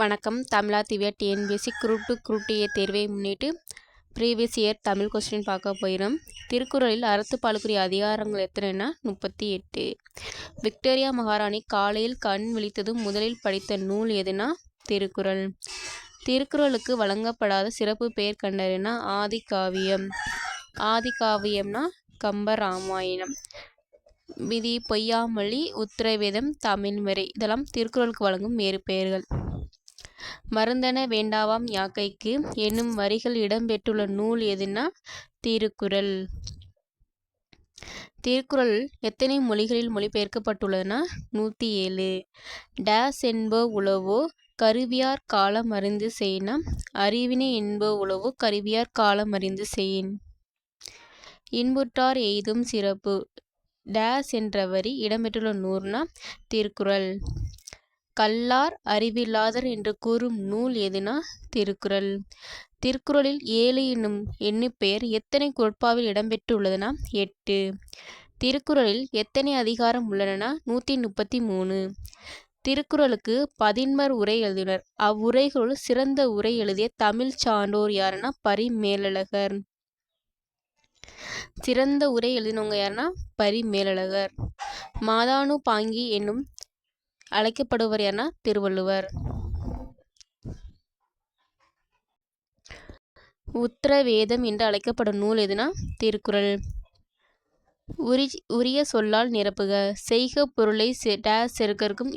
வணக்கம். தமிழா Divya TNPSC group two group two A தேர்வை முன்னிட்டு ப்ரீவியஸ் இயர் தமிழ் கொஸ்டின் பார்க்க போயிடும் திருக்குறளில் அறத்துப்பாலுக்குரிய அதிகாரங்கள் எத்தனைன்னா முப்பத்தி எட்டு. விக்டோரியா மகாராணி காலையில் கண் விழித்ததும் முதலில் படித்த நூல் எதுனா திருக்குறள். திருக்குறளுக்கு வழங்கப்படாத சிறப்பு பெயர் கண்டறினா ஆதி காவியம் ஆதி காவியம்னா கம்ப ராமாயணம் விதி பொய்யாமொழி உத்திரவேதம் தமிழ்மறை. இதெல்லாம் திருக்குறளுக்கு வழங்கும் வேறு பெயர்கள். மருந்தன வேண்டாவாம் யாக்கைக்கு. என்னும் வரிகள் இடம்பெற்றுள்ள நூல் எதுனா திருக்குறள். திருக்குறள் எத்தனை மொழிகளில் மொழிபெயர்க்கப்பட்டுள்ளதுன்னா? நூற்றி ஏழு டேஸ் என்போ உளவோ கருவியார் காலம் அறிந்து செய்யினா அறிவினை என்போ உளவோ கருவியார் காலம் அறிந்து செய்யின் இன்புற்றார் எய்தும் சிறப்பு. டேஸ் என்ற வரி இடம்பெற்றுள்ள நூறுனா திருக்குறள். கல்லார் அறிவில்லாதர் என்று கூறும் நூல் எதுனா திருக்குறள். திருக்குறளில் ஏழு என்னும் எண்ணுப்பெயர் எத்தனை குரட்பாவில் இடம்பெற்றுள்ளதுனா எட்டு. திருக்குறளில் எத்தனை அதிகாரம் உள்ளனனா நூற்றி முப்பத்தி மூணு. திருக்குறளுக்கு பதின்மர் உரை எழுதினர். அவ்வுரைகளுள் சிறந்த உரை எழுதிய தமிழ் சான்றோர் யாருன்னா பரிமேலழகர். சிறந்த உரை எழுதினவங்க யாருன்னா பரிமேலழகர். மாதானு பாங்கி என்னும் அழைக்கப்படுவர் என திருவள்ளுவர். உத்தரவேதம் என்று அழைக்கப்படும் நூல் எதுனா? திருக்குறள். உரி உரிய சொல்லால் நிரப்புக. செய்க பொருளை டேஸ் செருக்கருக்கும்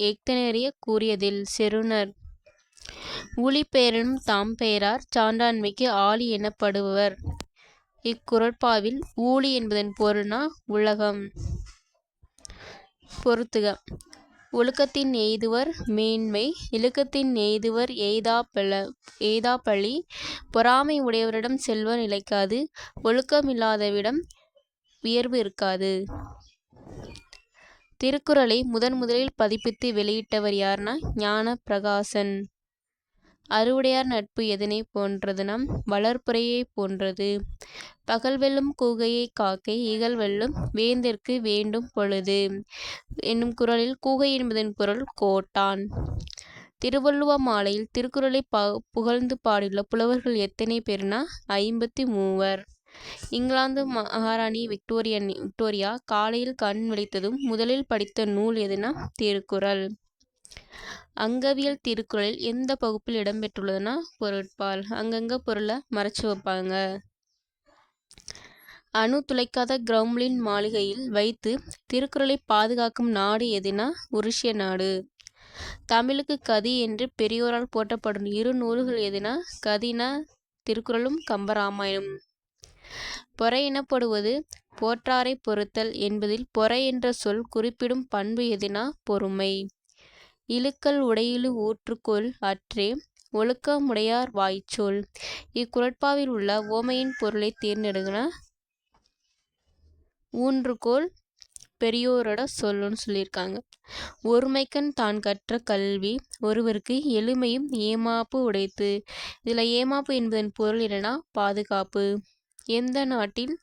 கூறியதில் செருணர் உளிப்பெயரனும் தாம் பெயரார் சான்றாண்மைக்கு ஆளி எனப்படுவர். இக்குரட்பாவில் ஊழி என்பதன் பொருள்னா உலகம். பொருத்துக. ஒழுக்கத்தின் எய்துவர் மேன்மை இழுக்கத்தின் எய்துவர் எய்தாப்பழ எய்தாப்பழி பொறாமை உடையவரிடம் செல்வம் நிலைக்காது ஒழுக்கமில்லாதவிடம் உயர்வு இருக்காது. திருக்குறளை முதன் முதலில் பதிப்பித்து வெளியிட்டவர் யார்னா ஞான பிரகாசன் அறுவுடையார் நட்பு எதனை போன்றதுனம் வளர்ப்புறையை போன்றது. பகல் வெல்லும் கூகையை காக்கை இகழ் வெல்லும் வேந்திற்கு வேண்டும் பொழுது. என்னும் குரலில் கூகை என்பதன் பொருள் கோட்டான். திருவள்ளுவ மாலையில் திருக்குறளை ப புகழ்ந்து பாடியுள்ள புலவர்கள் எத்தனை பேர்னா? ஐம்பத்தி மூவர் இங்கிலாந்து மகாராணி விக்டோரியன் விக்டோரியா காலையில் கண் விழித்ததும் முதலில் படித்த நூல் எதுனா? திருக்குறள். அங்கவியல் திருக்குறளில் எந்த பகுப்பில் இடம்பெற்றுள்ளதுன்னா பொருட்பால். அங்கங்கே பொருளை மறைச்சு வைப்பாங்க. அணு துளைக்காத கிரௌம்லின் மாளிகையில் வைத்து திருக்குறளை பாதுகாக்கும் நாடு எதுனா உருசிய நாடு. தமிழுக்கு கதி என்று பெரியோரால் போற்றப்படும் இரு நூல்கள் எதுனா கதினா திருக்குறளும் கம்பராமாயணம். பொறை எனப்படுவது போற்றாரை பொறுத்தல் என்பதில் பொறை என்ற சொல் குறிப்பிடும் பண்பு எதுனா பொறுமை. இழுக்கல் உடையிலு ஊற்றுக்கொள் அற்றே ஒழுக்கமுடையார் வாய்ச்சொல். இக்குரட்பாவில் உள்ள ஓமையின் பொருளை தேர்ந்தெடுங்கன ஊன்றுகோல் பெரியோரோட சொல்லுன்னு சொல்லியிருக்காங்க. ஒருமைக்கண் தான் கற்ற கல்வி ஒருவருக்கு எளிமையும் ஏமாப்பு உடைத்து. இதில் ஏமாப்பு என்பதன் பொருள் என்னென்னா பாதுகாப்பு. எந்த நாட்டில்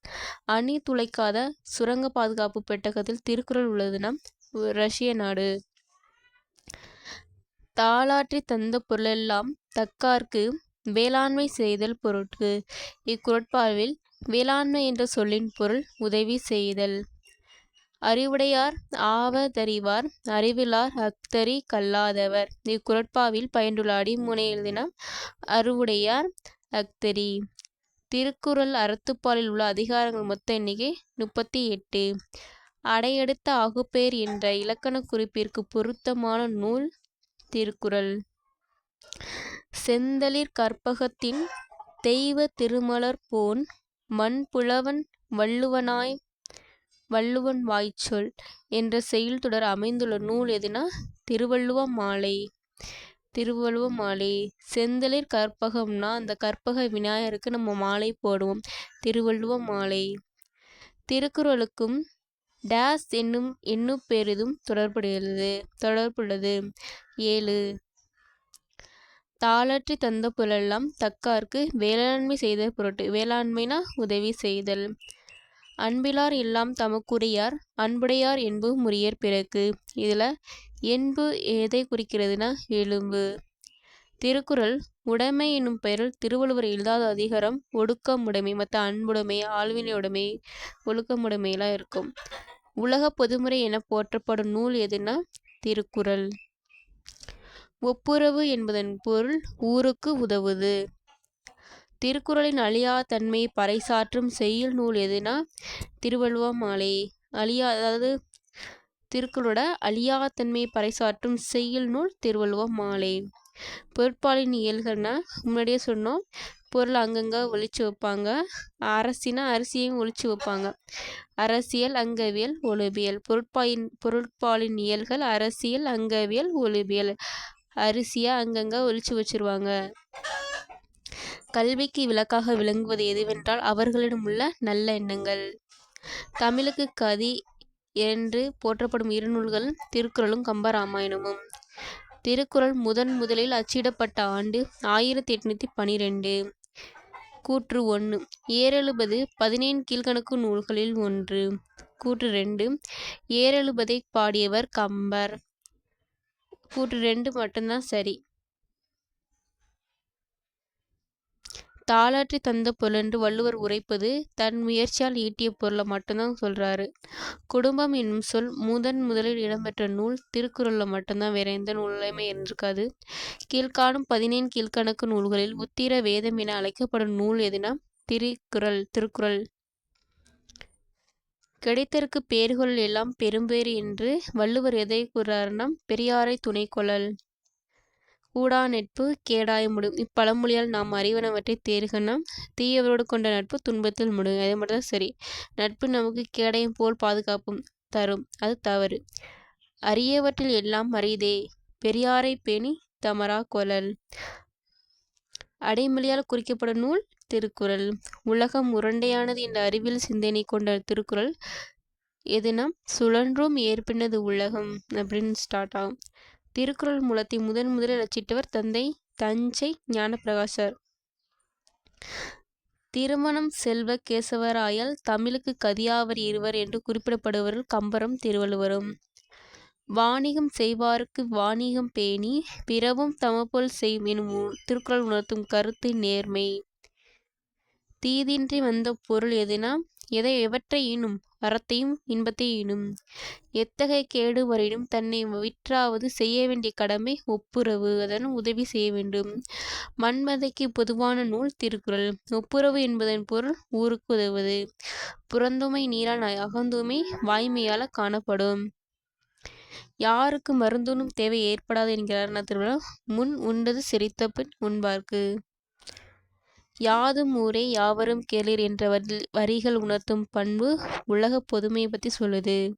அணி துளைக்காத சுரங்க பாதுகாப்பு பெட்டகத்தில் திருக்குறள் உள்ளதுன்னா ரஷ்ய நாடு. தாளாற்றி தந்த பொருளெல்லாம் தக்கார்க்கு வேளாண்மை செய்தல் பொருட்கு இக்குரட்பாவில் வேளாண்மை என்ற சொல்லின் பொருள் உதவி செய்தல். அறிவுடையார் ஆவதறிவார் அறிவிலார் அக்தரி கல்லாதவர். இக்குரட்பாவில் பயின்றுள்ள அடிமுனை தினம் அறிவுடையார் அக்தரி திருக்குறள் அறத்துப்பாலில் உள்ள அதிகாரங்கள் மொத்த எண்ணிக்கை முப்பத்தி எட்டு. அடையெடுத்த ஆகுப்பேர் என்ற இலக்கண குறிப்பிற்கு பொருத்தமான நூல் திருக்குறள். செந்தளிர் கற்பகத்தின் தெய்வ திருமலர் போன் மண்புலவன் வள்ளுவனாய் வள்ளுவன் வாய்ச்சொல் என்ற செயல் தொடர் அமைந்துள்ள நூல் எதுனா? திருவள்ளுவ மாலை. திருவள்ளுவ மாலை. செந்தளிர் கற்பகம்னா அந்த கற்பக விநாயகருக்கு நம்ம மாலை போடுவோம். திருவள்ளுவ மாலை. திருக்குறளுக்கும் டேஸ் என்னும் எண்ணு பெரிதும் தொடர்புடையது தொடர்புள்ளது. ஏழு. தாளற்றி தந்த புலெல்லாம் தக்கார்க்கு வேளாண்மை செய்த பொருட்டு வேளாண்மைனா உதவி செய்தல். அன்பிலார் எல்லாம் தமக்குரியார் அன்புடையார் என்பு முறியர் பிறகு. இதில் என்பு எதை குறிக்கிறதுனா எலும்பு. திருக்குறள் உடைமை என்னும் பெயரில் திருவள்ளுவர் எழுதாத அதிகாரம் ஒடுக்கமுடைமை மற்ற அன்புடைமை ஒழுக்கம் ஒழுக்கமுடைமையெல்லாம் இருக்கும். உலக பொதுமுறை என போற்றப்படும் நூல் எதுனா திருக்குறள். ஒப்புரவு என்பதன் பொருள் ஊருக்கு உதவுது. திருக்குறளின் அழியா தன்மையை பறைசாற்றும் செய்யுள் நூல் எதுனா திருவள்ளுவ மாலை அழியா அதாவது திருக்குறளோட அழியா தன்மையை பறைசாற்றும் செய்யுள் நூல் திருவள்ளுவ மாலை பொருட்பாலின் இயல்கள்னா முன்னாடியே சொன்னோம். பொருள் அங்கங்கே ஒழிச்சு வைப்பாங்க. அரசினா அரிசியும் ஒழிச்சு வைப்பாங்க. அரசியல் அங்கவியல் ஒழுபியல் பொருட்பாயின் பொருட்பாலின் இயல்கள் அரசியல் அங்கவியல் ஒழுபியல் அரிசியை அங்கங்கே ஒழிச்சு வச்சுருவாங்க. கல்விக்கு விளக்காக விளங்குவது எதுவென்றால் அவர்களிடம் உள்ள நல்ல எண்ணங்கள். தமிழுக்கு கதி என்று போற்றப்படும் இருநூல்கள் திருக்குறளும் கம்பராமாயணமும் திருக்குறள் முதன் முதலில் அச்சிடப்பட்ட ஆண்டு ஆயிரத்தி எட்நூற்றி பனிரெண்டு. கூற்று ஒன்று. ஏறெழுபது பதினேழு கீழ்கணக்கு நூல்களில் ஒன்று. கூற்று ரெண்டு. ஏறெழுபதை பாடியவர் கம்பர். கூற்று ரெண்டு மட்டும்தான் சரி. தாளாற்றி தந்த பொருள் என்று வள்ளுவர் உரைப்பது தன் முயற்சியால் ஈட்டிய பொருளை மட்டும்தான் சொல்கிறாரு குடும்பம் என்னும் சொல் முதன் முதலில் இடம்பெற்ற நூல் திருக்குறளில் மட்டும்தான் வேற எந்த நூலையுமே இருந்திருக்காது கீழ்காணும் பதினேழு கீழ்கணக்கு நூல்களில் உத்திர வேதம் என அழைக்கப்படும் நூல் எதுனா? திருக்குறள் திருக்குறள். கிடைத்தற்கு பேர்கள் எல்லாம் பெரும்பேறு என்று வள்ளுவர் எதை கூறாருன்னா? பெரியாரை துணை கொள்ளல் கூடா நட்பு கேடாய முடியும். இப்பழமொழியால் நாம் அறிவனவற்றை தேர்கனா தீயவரோடு கொண்ட நட்பு துன்பத்தில் முடியும் அதே மாதிரி தான் சரி. நட்பு நமக்கு கேடயம் போல் பாதுகாப்பும் தரும். அது தவறு. அரியவற்றில் எல்லாம் அறிதே. பெரியாரை பேணி தமரா கொலல் அடைமொழியால் குறிக்கப்படும் நூல் திருக்குறள். உலகம் உருண்டையானது என்ற அறிவியல் சிந்தனை கொண்ட திருக்குறள். எதுனா சுழன்றும் ஏற்பினது உலகம் அப்படின்னு ஸ்டார்ட் ஆகும். திருக்குறள் மூலத்தை முதன் முதலில் ரச்சிட்டவர் தந்தை தஞ்சை ஞானப்பிரகாசர். திருமணம் செல்வ கேசவராயால் தமிழுக்கு கதியாவர் இருவர் என்று குறிப்பிடப்படுவர்கள் கம்பரும் திருவள்ளுவரும். வாணிகம் செய்வாருக்கு வாணிகம் பேணி பிறவும் தமப்போல் செய்யும் எனும் திருக்குறள் உணர்த்தும் கருத்து நேர்மை. தீதின்றி வந்த பொருள் எதுனா எதை எவற்றை ஈனும்? அறத்தையும் இன்பத்தையும் ஈனும். எத்தகைய கேடு வரையினும் தன்னை விற்றாவது செய்ய வேண்டிய கடமை ஒப்புரவு. அதன் உதவி செய்ய வேண்டும். மண்மதைக்கு பொதுவான நூல் திருக்குறள். ஒப்புரவு என்பதன் பொருள் ஊருக்கு உதவுவது. புறந்துமை நீரால் அகந்துமை வாய்மையால காணப்படும். யாருக்கு மருந்துணும் தேவை ஏற்படாது என்கிறார் திருவிழா முன் உண்டது சிரித்த பின் உண்பார்க்கு யாதும் ஊரே யாவரும் கேளீர் என்ற வரிகள் உணர்த்தும் பண்பு உலக பொதுமையை பற்றி சொல்லுது.